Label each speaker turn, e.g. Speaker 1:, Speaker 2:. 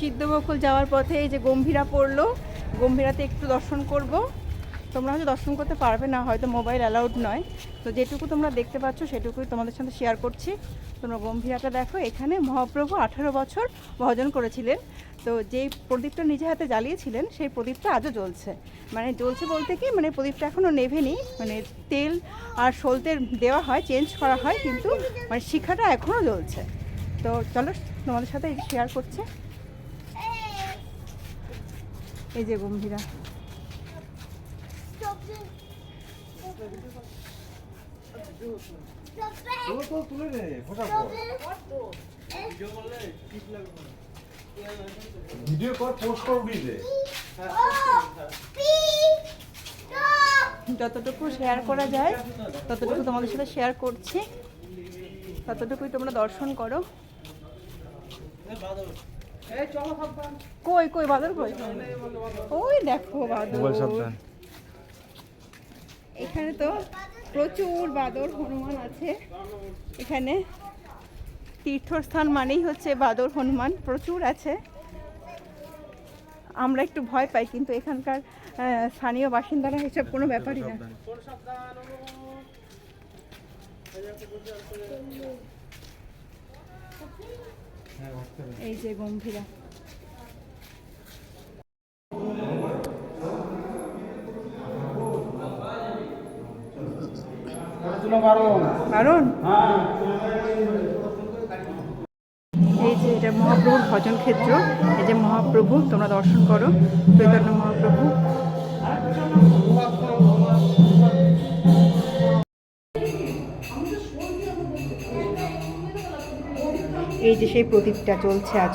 Speaker 1: সিদ্ধবকুল যাওয়ার পথে এই যে গম্ভীরা পড়ল, গম্ভীরাতে একটু দর্শন করব। তোমরা হয়তো দর্শন করতে পারবে না, হয়তো মোবাইল অ্যালাউড নয়। তো যেটুকু তোমরা দেখতে পাচ্ছ, সেটুকুই তোমাদের সাথে শেয়ার করছি। তোমরা গম্ভীরাটা দেখো, এখানে মহাপ্রভু আঠারো বছর ভজন করেছিলেন। তো যেই প্রদীপটা নিজে হাতে জ্বালিয়েছিলেন, সেই প্রদীপটা আজও জ্বলছে। মানে জ্বলছে বলতে কি মানে প্রদীপটা এখনও নেভেনি। মানে তেল আর সলতের দেওয়া হয়, চেঞ্জ করা হয়, কিন্তু মানে শিখাটা এখনও জ্বলছে। তো চলো তোমাদের সাথে শেয়ার করছে। এই যে গম্ভীরা।
Speaker 2: তুলে তো তুলে নে ফোটা ভিডিও কর পোস্ট কর উড়িয়ে দে
Speaker 1: যতটুকু শেয়ার করা যায় ততটুকু তোমাদের সাথে শেয়ার করছি। ততটুকুই তোমরা দর্শন করো। কই কই বাদর কই? ওই দেখো বাদর এখানে তো প্রচুর বাদর হনুমান আছে। এখানে তীর্থস্থান মানেই হচ্ছে বাদর হনুমান প্রচুর আছে। আমরা একটু ভয় পাই কিন্তু এখানকার স্থানীয় বাসিন্দারা এসব কোনো ব্যাপারই না। এই যে গম্ভীরা। কারণ এই যে এটা মহাপ্রভুর ভজন ক্ষেত্র। এই যে মহাপ্রভু তোমরা দর্শন করো। চৈতন্য মহাপ্রভু। এই যে সেই প্রদীপটা চলছে আজ।